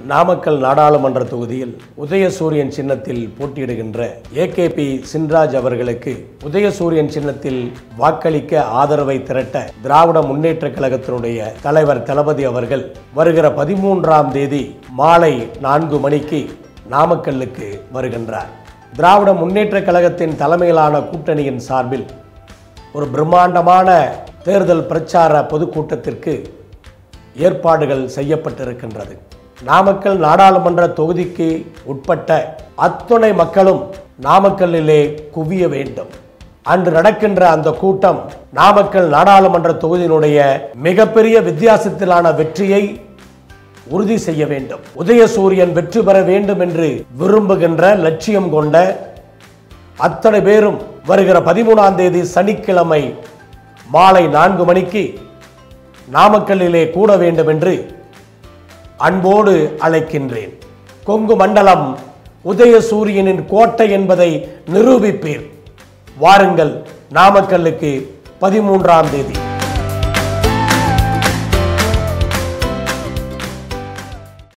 நாமக்கல் நாடாளுமன்ற தொகுதியில் உதயசூரியன் சின்னத்தில் போட்டியிடுகின்ற ஏகேபி சின்ராஜ் அவர்களுக்கு உதயசூரியன் சின்னத்தில் வாக்களிக்க ஆதரவை திரட்ட திராவிட முன்னேற்ற கழகத்தினுடைய தலைவர் தளபதி அவர்கள் வருகிற பதிமூன்றாம் தேதி மாலை நான்கு மணிக்கு நாமக்கல்லுக்கு வருகின்றார். திராவிட முன்னேற்ற கழகத்தின் தலைமையிலான கூட்டணியின் சார்பில் ஒரு பிரம்மாண்டமான தேர்தல் பிரச்சார பொதுக்கூட்டத்திற்கு ஏற்பாடுகள் செய்யப்பட்டிருக்கின்றது. நாமக்கல் நாடாளுமன்ற தொகுதிக்கு உட்பட்ட அத்துணை மக்களும் நாமக்கல்லிலே குவிய வேண்டும். அன்று நடக்கின்ற அந்த கூட்டம் நாமக்கல் நாடாளுமன்ற தொகுதியினுடைய மிகப்பெரிய வித்தியாசத்திலான வெற்றியை உறுதி செய்ய வேண்டும். உதயசூரியன் வெற்றி பெற வேண்டும் என்று விரும்புகின்ற லட்சியம் கொண்ட அத்தனை பேரும் வருகிற பதிமூணாம் தேதி சனிக்கிழமை மாலை நான்கு மணிக்கு நாமக்கல்லிலே கூட வேண்டும் என்று அன்போடு அழைக்கின்றேன். கொங்கு மண்டலம் உதயசூரியனின் கோட்டை என்பதை நிரூபிப்பீர். வாருங்கள் நாமக்கல்லுக்கு பதிமூன்றாம் தேதி.